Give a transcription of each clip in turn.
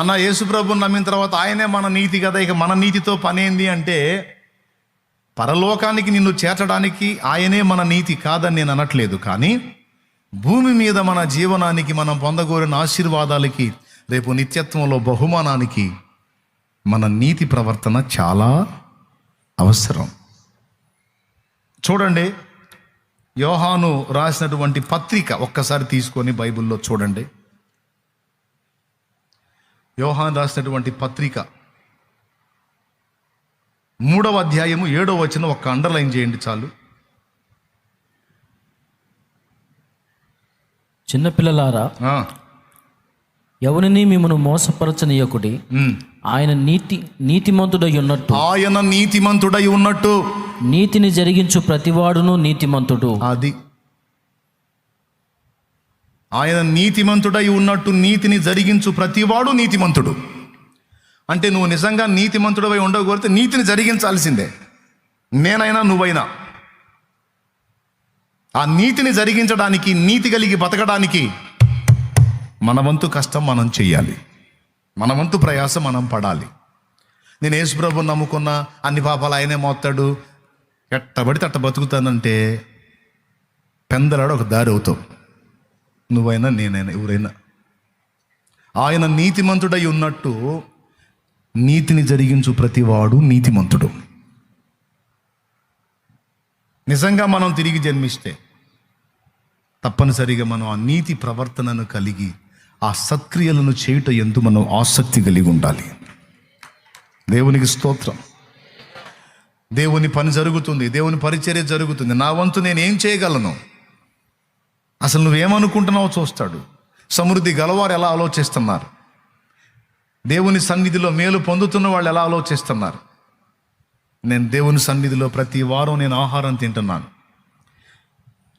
అన్న యేసుప్రభుని నమ్మిన తర్వాత ఆయనే మన నీతి కదా ఇక మన నీతితో పనేంది అంటే పరలోకానికి నిన్ను చేర్చడానికి ఆయనే మన నీతి కాదని నేను అనట్లేదు కానీ భూమి మీద మన జీవనానికి మనం పొందగోరిన ఆశీర్వాదాలకి రేపు నిత్యత్వంలో బహుమానానికి మన నీతి ప్రవర్తన చాలా అవసరం. చూడండి యోహాను రాసినటువంటి పత్రిక ఒక్కసారి తీసుకొని బైబిల్లో చూడండి. యోహాన్ రాసినటువంటి పత్రిక మూడవ అధ్యాయము ఏడవ వచ్చిన ఒక్క అండర్లైన్ చేయండి చాలు. చిన్నపిల్లలారా ఎవరిని మిమ్మను మోసపరచనీయకుడి. ఆయన నీతి నీతిమంతుడై ఉన్నట్టు. ఆయన నీతిమంతుడై ఉన్నట్టు. నీతిని జరిగించు ప్రతివాడును నీతిమంతుడు. అది. ఆయన నీతిమంతుడై ఉన్నట్టు నీతిని జరిగించు ప్రతివాడు నీతిమంతుడు. అంటే నువ్వు నిజంగా నీతిమంతుడవై ఉండకూడితే నీతిని జరిగించాల్సిందే. నేనైనా నువ్వైనా. ఆ నీతిని జరిగించడానికి నీతి కలిగి బతకడానికి మన వంతు కష్టం మనం చెయ్యాలి. మన వంతు ప్రయాసం మనం పడాలి. నేను యేసుప్రభు నమ్ముకున్న అన్ని పాపాలు ఆయనే మోస్తాడు ఎట్టబడితే అట్ట బతుకుతానంటే పెందలాడు ఒక దారి అవుతావు. నువ్వైనా నేనైనా ఎవరైనా. ఆయన నీతిమంతుడై ఉన్నట్టు నీతిని జరిగించు ప్రతివాడు నీతిమంతుడు. నిజంగా మనం తిరిగి జన్మిస్తే తప్పనిసరిగా మనం ఆ నీతి ప్రవర్తనను కలిగి ఆ సత్క్రియలను చేయుట ఎందు మనం ఆసక్తి కలిగి ఉండాలి. దేవునికి స్తోత్రం. దేవుని పని జరుగుతుంది దేవుని పరిచర్య జరుగుతుంది. నా వంతు నేను ఏం చేయగలను? అసలు నువ్వేమనుకుంటున్నావో చూస్తాడు. సమృద్ధి గలవారు ఎలా ఆలోచిస్తున్నారు? దేవుని సన్నిధిలో మేలు పొందుతున్న వాళ్ళు ఎలా ఆలోచిస్తున్నారు? నేను దేవుని సన్నిధిలో ప్రతి వారం నేను ఆహారం తింటున్నాను.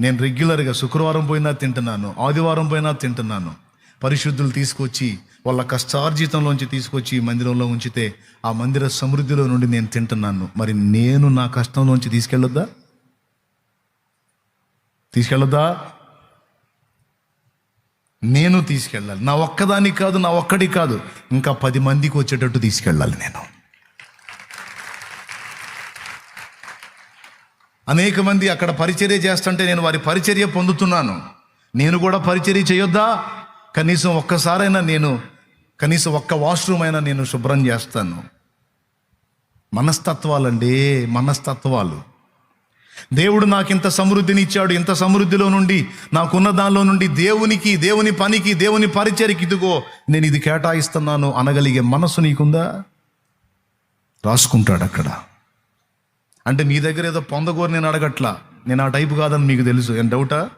నేను రెగ్యులర్గా శుక్రవారం పోయినా తింటున్నాను ఆదివారం పోయినా తింటున్నాను. పరిశుద్ధులు తీసుకొచ్చి వాళ్ళ కష్టార్జితంలోంచి తీసుకొచ్చి మందిరంలో ఉంచితే ఆ మందిర సమృద్ధిలో నుండి నేను తింటున్నాను. మరి నేను నా కష్టంలోంచి తీసుకెళ్ళొద్దా? తీసుకెళ్ళొద్దా? నేను తీసుకెళ్ళాలి. నా ఒక్కదానికి కాదు నా ఒక్కడి కాదు. ఇంకా పది మందికి వచ్చేటట్టు తీసుకెళ్ళాలి నేను. అనేక మంది అక్కడ పరిచర్య చేస్తుంటే నేను వారి పరిచర్య పొందుతున్నాను. నేను కూడా పరిచర్య చేయొద్దా? కనీసం ఒక్కసారైనా నేను కనీసం ఒక్క వాష్రూమ్ అయినా నేను శుభ్రం చేస్తాను. మనస్తత్వాలండి మనస్తత్వాలు. దేవుడు నాకు ఇంత సమృద్ధిని ఇచ్చాడు ఇంత సమృద్ధిలో నుండి నాకున్న దానిలో నుండి దేవునికి దేవుని పనికి దేవుని పరిచయకి ఇదిగో నేను ఇది కేటాయిస్తున్నాను అనగలిగే మనసు నీకుందా? రాసుకుంటాడు అక్కడ. అంటే మీ దగ్గర ఏదో పొందగోరు నేను అడగట్లా. నేను ఆ టైపు కాదని మీకు తెలుసు. ఏం డౌటా?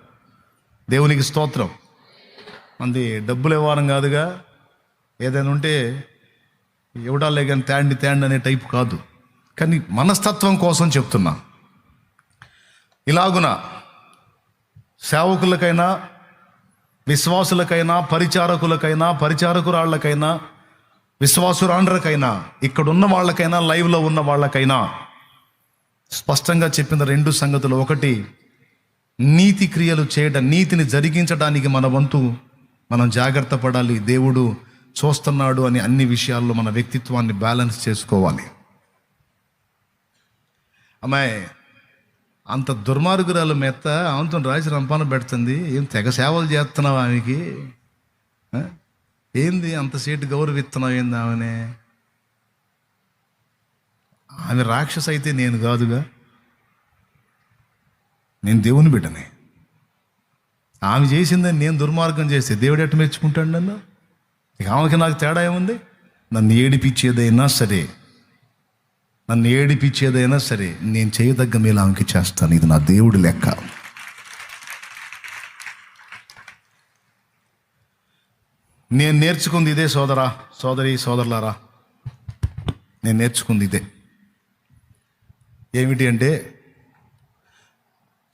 దేవునికి స్తోత్రం. మంది డబ్బులు ఇవ్వడం కాదుగా. ఏదైనా ఉంటే ఇవ్వడాలే కానీ తేండి తేండి అనే టైపు కాదు. కానీ మనస్తత్వం కోసం చెప్తున్నా. ఇలాగున సేవకులకైనా విశ్వాసులకైనా పరిచారకులకైనా పరిచారకురాళ్ళకైనా విశ్వాసురాండ్రకైనా ఇక్కడున్న వాళ్ళకైనా లైవ్లో ఉన్న వాళ్ళకైనా స్పష్టంగా చెప్పిన రెండు సంగతులు. ఒకటి నీతి క్రియలు చేయడం నీతిని జరిగించడానికి మన వంతు మనం జాగ్రత్త పడాలి. దేవుడు చూస్తున్నాడు అని అన్ని విషయాల్లో మన వ్యక్తిత్వాన్ని బ్యాలెన్స్ చేసుకోవాలి. అమ్మాయి అంత దుర్మార్గురాలు మెత్త ఆమెతో రాసి రంపాన పెడుతుంది. ఏం తెగ సేవలు చేస్తున్నావు ఆమెకి? ఏంది అంత సీటు గౌరవిస్తున్నావు ఏంది ఆమెనే? ఆమె రాక్షస అయితే నేను కాదుగా. నేను దేవుని బిడ్డనే. ఆమె చేసిందని నేను దుర్మార్గం చేస్తే దేవుడు ఎట్ట మెచ్చుకుంటాడు నన్ను? ఇక ఆమెకి నాకు తేడా ఏముంది? నన్ను ఏడిపించేదైనా సరే. నన్ను ఏడిపించేదైనా సరే నేను చేయదగ్గ మేలు ఆమెకి చేస్తాను. ఇది నా దేవుడి లెక్క. నేను నేర్చుకుంది ఇదే సోదరా సోదరి సోదరులారా. నేను నేర్చుకుంది ఇదే. ఏమిటి అంటే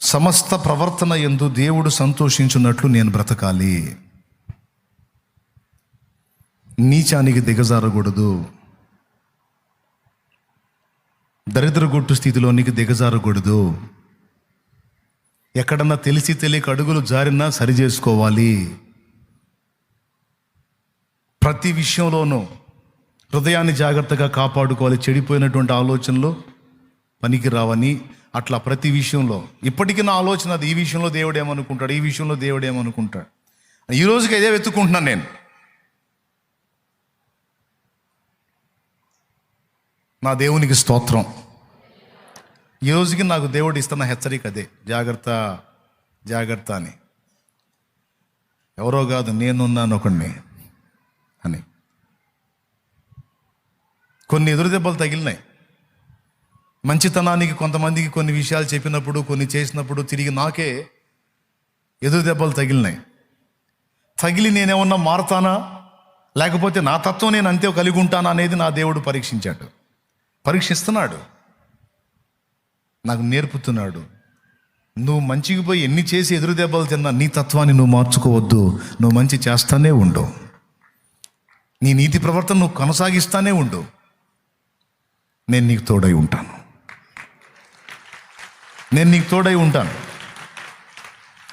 సమస్త ప్రవర్తన ఎందు దేవుడు సంతోషించున్నట్లు నేను బ్రతకాలి. నీచానికి దిగజారకూడదు. దరిద్రగొట్టు స్థితిలోనికి దిగజారకూడదు. ఎక్కడన్నా తెలిసి తెలియక అడుగులు జారినా సరి చేసుకోవాలి. ప్రతి విషయంలోనూ హృదయాన్ని జాగ్రత్తగా కాపాడుకోవాలి. చెడిపోయినటువంటి ఆలోచనలు పనికి రావని అట్లా ప్రతి విషయంలో. ఇప్పటికీ నా ఆలోచన అది. ఈ విషయంలో దేవుడు ఏమనుకుంటాడు? ఈ విషయంలో దేవుడు ఏమనుకుంటాడు? ఈ రోజుకి అదే వెతుక్కుంటున్నాను నేను. నా దేవునికి స్తోత్రం. ఈ రోజుకి నాకు దేవుడు ఇస్తున్న హెచ్చరిక అదే. జాగ్రత్త జాగ్రత్త అని. ఎవరో కాదు నేనున్నాను ఒకడిని అని. కొన్ని ఎదురు దెబ్బలు తగిలినాయి. మంచితనానికి కొంతమందికి కొన్ని విషయాలు చెప్పినప్పుడు కొన్ని చేసినప్పుడు తిరిగి నాకే ఎదురు దెబ్బలు తగిలినాయి. తగిలి నేనేమన్నా మారుతానా? లేకపోతే నా తత్వం నేను అంతే కలిగి ఉంటానా అనేది నా దేవుడు పరీక్షించాడు. పరీక్షిస్తున్నాడు. నాకు నేర్పుతున్నాడు. నువ్వు మంచికి పోయి ఎన్ని చేసి ఎదురు దెబ్బలు తిన్నా నీ తత్వాన్ని నువ్వు మార్చుకోవద్దు. నువ్వు మంచి చేస్తానే ఉండు. నీ నీతి ప్రవర్తన నువ్వు కొనసాగిస్తానే ఉండు. నేను నీకు తోడై ఉంటాను. నేను నీకు తోడై ఉంటాను.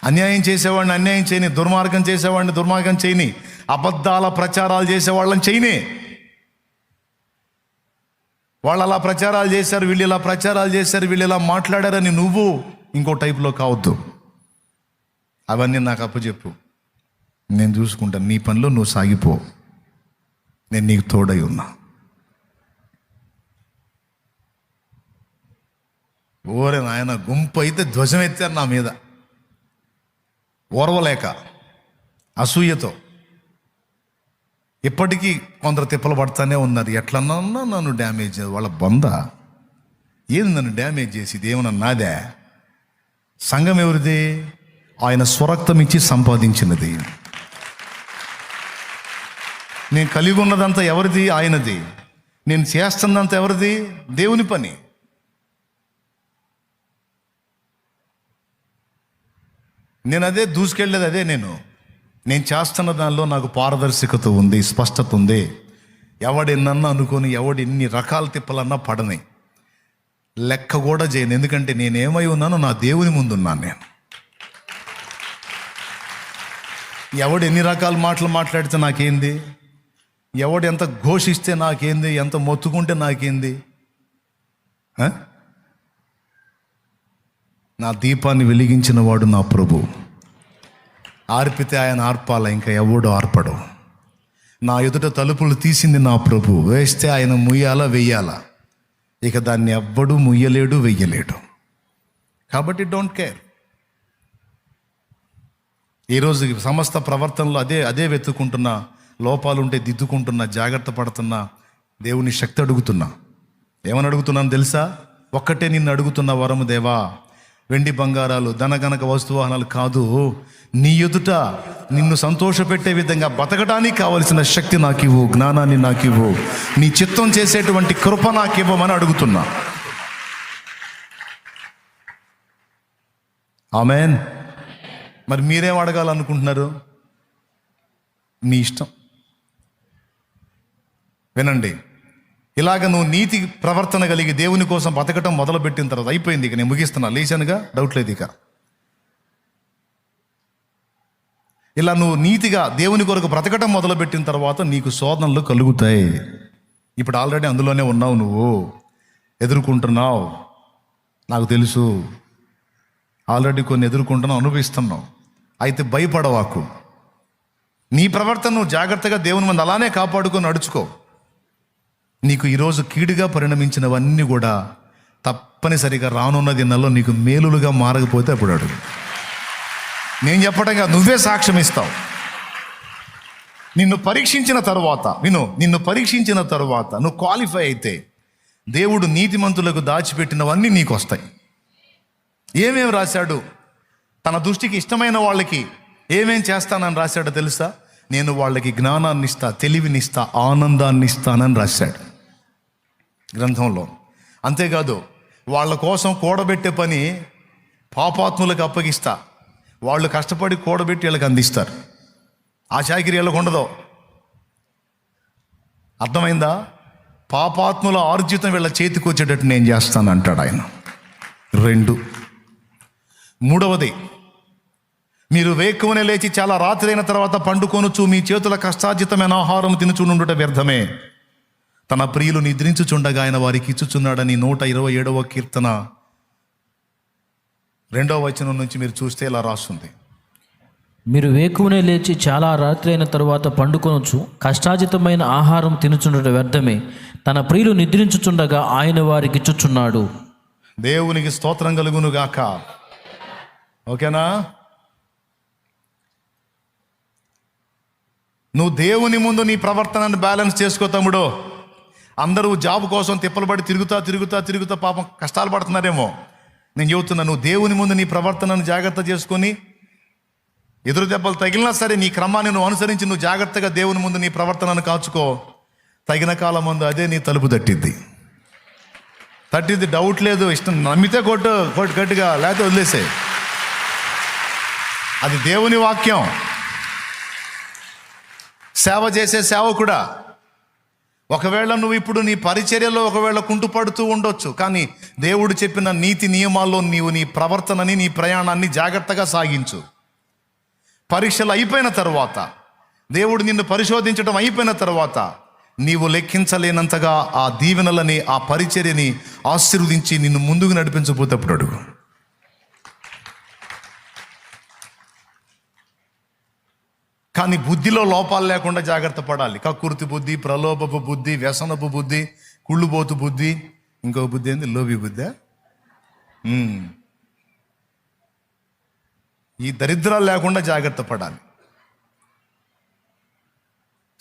అన్యాయం చేసేవాడిని అన్యాయం చేయని దుర్మార్గం చేసేవాడిని దుర్మార్గం చేయని అబద్ధాల ప్రచారాలు చేసేవాళ్ళని చేయని. వాళ్ళు అలా ప్రచారాలు చేశారు వీళ్ళు ఇలా ప్రచారాలు చేశారు వీళ్ళు ఇలా మాట్లాడారని నువ్వు ఇంకో టైప్లో కావద్దు. అవన్నీ నాకు అప్పచెప్పు నేను చూసుకుంటాను నీ పనిలో నువ్వు సాగిపో. నేను నీకు తోడై ఉన్నా. ఓరే నాయన గుంపు అయితే ధ్వజం ఎత్తారు నా మీద. ఓర్వలేక అసూయతో. ఇప్పటికీ కొందరు తిప్పలు పడుతూనే ఉన్నారు. ఎట్లన్నా నన్ను డ్యామేజ్ వాళ్ళ బొంద. ఏంది నన్ను డ్యామేజ్ చేసి ఏమన్నా నాదే? సంఘం ఎవరిది? ఆయన స్వరక్తం ఇచ్చి సంపాదించినది. నేను కలిగి ఉన్నదంతా ఎవరిది? ఆయనది. నేను చేస్తున్నంత ఎవరిది? దేవుని పని. నేను అదే దూసుకెళ్ళేది అదే నేను. నేను చేస్తున్న దానిలో నాకు పారదర్శకత ఉంది స్పష్టత ఉంది. ఎవడెన్నన్నా అనుకొని ఎవడు ఎన్ని రకాల తిప్పలన్నా పడని లెక్క కూడా చేయను. ఎందుకంటే నేనేమై ఉన్నానో నా దేవుని ముందున్నాను నేను. ఎవడు ఎన్ని రకాల మాటలు మాట్లాడితే నాకేంది? ఎవడు ఎంత ఘోషిస్తే నాకేంది? ఎంత మొత్తుకుంటే నాకేంది? నా దీపాన్ని వెలిగించిన వాడు నా ప్రభు. ఆర్పితే ఆయన ఆర్పాల ఇంకా ఎవడు ఆర్పడు. నా ఎదుట తలుపులు తీసింది నా ప్రభు వేస్తే ఆయన ముయ్యాలా వెయ్యాలా? ఇక దాన్ని ఎవ్వడు ముయ్యలేడు వెయ్యలేడు. కాబట్టి డోంట్ కేర్ ఈరోజు సమస్త ప్రవర్తనలో అదే అదే వెతుక్కుంటున్నా లోపాలుంటే దిద్దుకుంటున్నా జాగ్రత్త పడుతున్నా దేవుని శక్తి అడుగుతున్నా. ఏమని అడుగుతున్నాను తెలుసా? ఒక్కటే నిన్ను అడుగుతున్న వరము దేవా వెండి బంగారాలు ధనగనక వస్తువాహనాలు కాదు. నీ ఎదుట నిన్ను సంతోషపెట్టే విధంగా బతకడానికి కావలసిన శక్తి నాకు ఇవ్వు జ్ఞానాన్ని నాకు ఇవ్వు నీ చిత్తం చేసేటువంటి కృప నాకు ఇవ్వమని అడుగుతున్నా. ఆమెన్. మరి మీరేం అడగాలనుకుంటున్నారు? మీ ఇష్టం. వినండి. ఇలాగ నువ్వు నీతి ప్రవర్తన కలిగి దేవుని కోసం బతకటం మొదలుపెట్టిన తర్వాత అయిపోయింది ఇక నేను ముగిస్తున్నా. లేచానుగా? డౌట్ లేదు ఇక. ఇలా నువ్వు నీతిగా దేవుని కొరకు బ్రతకటం మొదలుపెట్టిన తర్వాత నీకు శోధనలు కలుగుతాయి. ఇప్పుడు ఆల్రెడీ అందులోనే ఉన్నావు నువ్వు. ఎదుర్కొంటున్నావు. నాకు తెలుసు. ఆల్రెడీ కొన్ని ఎదుర్కొంటున్నావు అనుభవిస్తున్నావు. అయితే భయపడవాకు. నీ ప్రవర్తన నువ్వు జాగ్రత్తగా దేవుని మంది అలానే కాపాడుకొని నడుచుకో. నీకు ఈరోజు కీడుగా పరిణమించినవన్నీ కూడా తప్పనిసరిగా రానున్న దినాల్లో నీకు మేలులుగా మారకపోతే అప్పుడు అడుగు. నేను చెప్పడంగా నువ్వే సాక్ష్యం ఇస్తావు. నిన్ను పరీక్షించిన తర్వాత విను నిన్ను పరీక్షించిన తర్వాత నువ్వు క్వాలిఫై అయితే దేవుడు నీతిమంతులకు దాచిపెట్టినవన్నీ నీకు వస్తాయి ఏమేమి రాశాడు? తన దృష్టికి ఇష్టమైన వాళ్ళకి ఏమేం చేస్తానని రాశాడో తెలుసా? నేను వాళ్ళకి జ్ఞానాన్ని ఇస్తా తెలివినిస్తా ఆనందాన్ని ఇస్తానని రాశాడు. గ్రంథంలో. అంతేకాదు వాళ్ళ కోసం కూడబెట్టే పని పాపాత్ములకు అప్పగిస్తా. వాళ్ళు కష్టపడి కూడబెట్టి వీళ్ళకి అందిస్తారు. ఆ చాకిరి వీళ్ళకు ఉండదు. అర్థమైందా? పాపాత్ముల ఆర్జితం వీళ్ళ చేతికి వచ్చేటట్టు నేను చేస్తాను అంటాడు ఆయన. రెండు. మూడవది మీరు వేకువనే లేచి చాలా రాత్రి అయిన తర్వాత పండుకొనుచు మీ చేతుల కష్టార్జితమైన ఆహారం తినుచుండుట వ్యర్థమే. తన ప్రియులు నిద్రించుచుండగా ఆయన వారికి ఇచ్చుచున్నాడని నూట ఇరవై ఏడవ కీర్తన రెండవ వచనం నుంచి మీరు చూస్తే ఇలా రాస్తుంది. మీరు వేకువనే లేచి చాలా రాత్రి అయిన తరువాత పండుకొనొచ్చు. కష్టాజితమైన ఆహారం తినుచుండట వ్యర్థమే. తన ప్రియులు నిద్రించుచుండగా ఆయన వారికి ఇచ్చుచున్నాడు. దేవునికి స్తోత్రం కలుగును గాక. ఓకేనా? నువ్వు దేవుని ముందు నీ ప్రవర్తనను బ్యాలెన్స్ చేసుకో తమ్ముడు. అందరూ జాబ్ కోసం తిప్పలు పడి తిరుగుతా తిరుగుతా తిరుగుతా పాపం కష్టాలు పడుతున్నారేమో. నేను చెబుతున్నా నువ్వు దేవుని ముందు నీ ప్రవర్తనను జాగ్రత్త చేసుకొని ఎదురు దెబ్బలు తగిలినా సరే నీ క్రమాన్ని నువ్వు అనుసరించి నువ్వు జాగ్రత్తగా దేవుని ముందు నీ ప్రవర్తనను కాచుకో. తగిన కాలం ముందు అదే నీ తలుపు తట్టిద్ది. తట్టిద్ది డౌట్ లేదు ఇష్టం నమ్మితే కొట్టు కొట్టు గట్టిగా లేకపోతే వదిలేసే అది దేవుని వాక్యం. సేవ చేసే సేవ కూడా ఒకవేళ నువ్వు ఇప్పుడు నీ పరిచర్యలో ఒకవేళ కుంటుపడుతూ ఉండొచ్చు కానీ దేవుడు చెప్పిన నీతి నియమాల్లో నీవు నీ ప్రవర్తనని నీ ప్రయాణాన్ని జాగ్రత్తగా సాగించు. పరీక్షలు అయిపోయిన తర్వాత దేవుడు నిన్ను పరిశోధించడం అయిపోయిన తర్వాత నీవు లెక్కించలేనంతగా ఆ దీవెనలని ఆ పరిచర్యని ఆశీర్వదించి నిన్ను ముందుకు నడిపించబోతప్పుడు అడుగు. కానీ బుద్ధిలో లోపాలు లేకుండా జాగ్రత్త పడాలి. కక్కుర్తి బుద్ధి ప్రలోభపు బుద్ధి వ్యసనపు బుద్ధి కుళ్ళుబోతు బుద్ధి ఇంకో బుద్ధి ఏంది? లోబి బుద్ధి. ఈ దరిద్రాలు లేకుండా జాగ్రత్త పడాలి.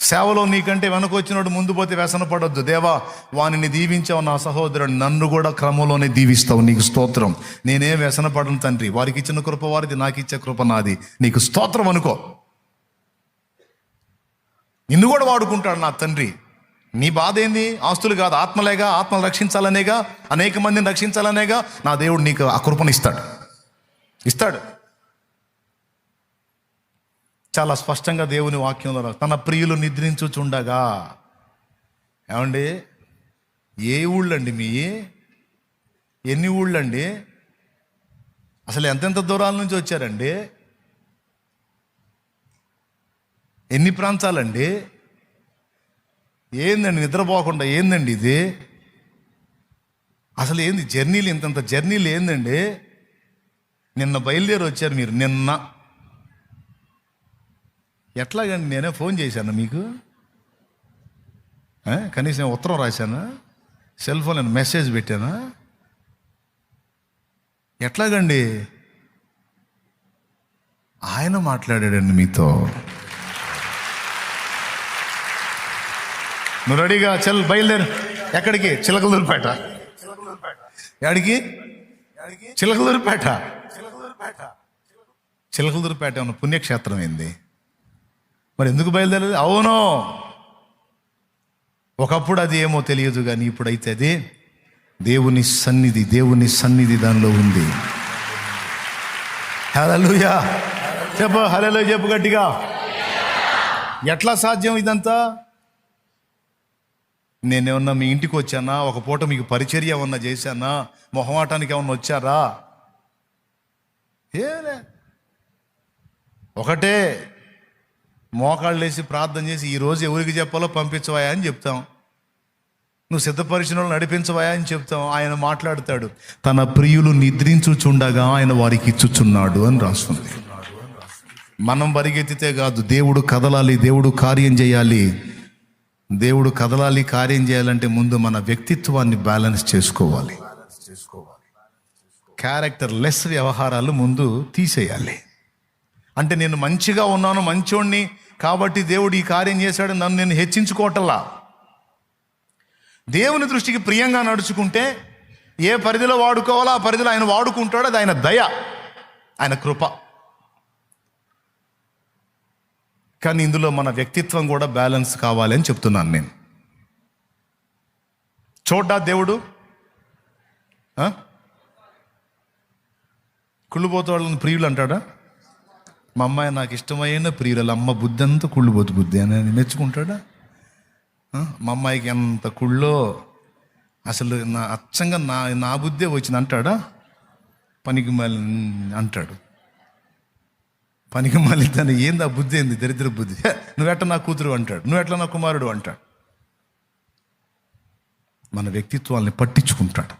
సేవలో నీకంటే వెనకొచ్చినోడు ముందు పోతే వ్యసన పడొద్దు. దేవా వానిని దీవించావు నా సహోదరుడు. నన్ను కూడా క్రమంలోనే దీవిస్తావు. నీకు స్తోత్రం. నేనేం వ్యసన పడను తండ్రి. వారికి ఇచ్చిన కృప వారిది నాకు ఇచ్చే కృప నాది. నీకు స్తోత్రం అనుకో. నిన్ను కూడా వాడుకుంటాడు నా తండ్రి. నీ బాధ ఏంది? ఆస్తులు కాదు ఆత్మలేగా ఆత్మలు రక్షించాలనేగా అనేక మందిని రక్షించాలనేగా నా దేవుడు నీకు ఆ కృపను ఇస్తాడు. ఇస్తాడు. చాలా స్పష్టంగా దేవుని వాక్యంలో తన ప్రియులు నిద్రించుచుండగా. ఏమండి? ఏ ఊళ్ళండి మీ? ఎన్ని ఊళ్ళండి? అసలు ఎంతెంత దూరాల నుంచి వచ్చారండి? ఎన్ని ప్రాంతాలండి? ఏందండి నిద్రపోకుండా ఏందండి ఇది? అసలు ఏంది జర్నీలు ఇంతంత జర్నీలు ఏందండి? నిన్న బయలుదేరి వచ్చారు మీరు నిన్న. ఎట్లాగండి నేనే ఫోన్ చేశాను మీకు? కనీసం ఉత్తరం రాశానా? సెల్ ఫోన్ నేను మెసేజ్ పెట్టానా? ఎట్లాగండి? ఆయన మాట్లాడాడండి మీతో. నువ్వు రెడీగా చెల్ బయలుదేరు. ఎక్కడికి? చిలకలూరుపేట. ఎక్కడికి చిలకలూరుపేట. చిలకలూరుపేట ఉన్న పుణ్యక్షేత్రం ఏంది? మరి ఎందుకు బయలుదేరలేదు? అవును. ఒకప్పుడు అది ఏమో తెలియదు కానీ ఇప్పుడైతే అది దేవుని సన్నిధి దేవుని సన్నిధి దానిలో ఉంది. హలలుయా చెప్పు హలలో చెప్పు గట్టిగా. ఎట్లా సాధ్యం ఇదంతా? నేనేమన్నా మీ ఇంటికి వచ్చానా? ఒక పూట మీకు పరిచర్య ఏమన్నా చేశానా? మొహమాటానికి ఏమన్నా వచ్చారా? ఏలే ఒకటే మోకాళ్ళు వేసి ప్రార్థన చేసి ఈరోజు ఎవరికి చెప్పాలో పంపించవాయా అని చెప్తాం. నువ్వు సిద్ధపరిచిన వాళ్ళు నడిపించవా అని చెప్తాం. ఆయన మాట్లాడతాడు. తన ప్రియులు నిద్రించుచుండగా ఆయన వారికి ఇచ్చుచున్నాడు అని రాస్తుంది. మనం పరిగెత్తితే కాదు దేవుడు కదలాలి దేవుడు కార్యం చేయాలి. దేవుడు కదలాలి కార్యం చేయాలంటే ముందు మన వ్యక్తిత్వాన్ని బ్యాలెన్స్ చేసుకోవాలి. క్యారెక్టర్ లెస్ వ్యవహారాలు ముందు తీసేయాలి. అంటే నేను మంచిగా ఉన్నాను మంచోణ్ణి కాబట్టి దేవుడు ఈ కార్యం చేశాడు నన్ను నేను హెచ్చించుకోవటంలా. దేవుని దృష్టికి ప్రియంగా నడుచుకుంటే ఏ పరిధిలో వాడుకోవాలో ఆ పరిధిలో ఆయన వాడుకుంటాడో అది ఆయన దయ ఆయన కృప. కానీ ఇందులో మన వ్యక్తిత్వం కూడా బ్యాలెన్స్ కావాలి అని చెప్తున్నాను నేను. చూడ్డా దేవుడు? ఆ? కుళ్ళుపోతే వాళ్ళని ప్రియులు అంటాడా? మా అమ్మాయి నాకు ఇష్టమైన ప్రియురాలు అమ్మ బుద్ధి అంతా కుళ్ళుపోతు బుద్ధి అని మెచ్చుకుంటాడా? మా అమ్మాయికి ఎంత కుళ్ళో అసలు నా అచ్చంగా నా నా బుద్ధే వచ్చింది అంటాడా? పనికి మళ్ళీ అంటాడు. పనికి మళ్ళీ తను ఏంది ఆ బుద్ధి ఏంది? దరిద్ర బుద్ధి. నువ్వెట్ట నా కూతురు అంటాడు? నువ్వెట్లా నా కుమారుడు అంటాడు? మన వ్యక్తిత్వాల్ని పట్టించుకుంటాడు.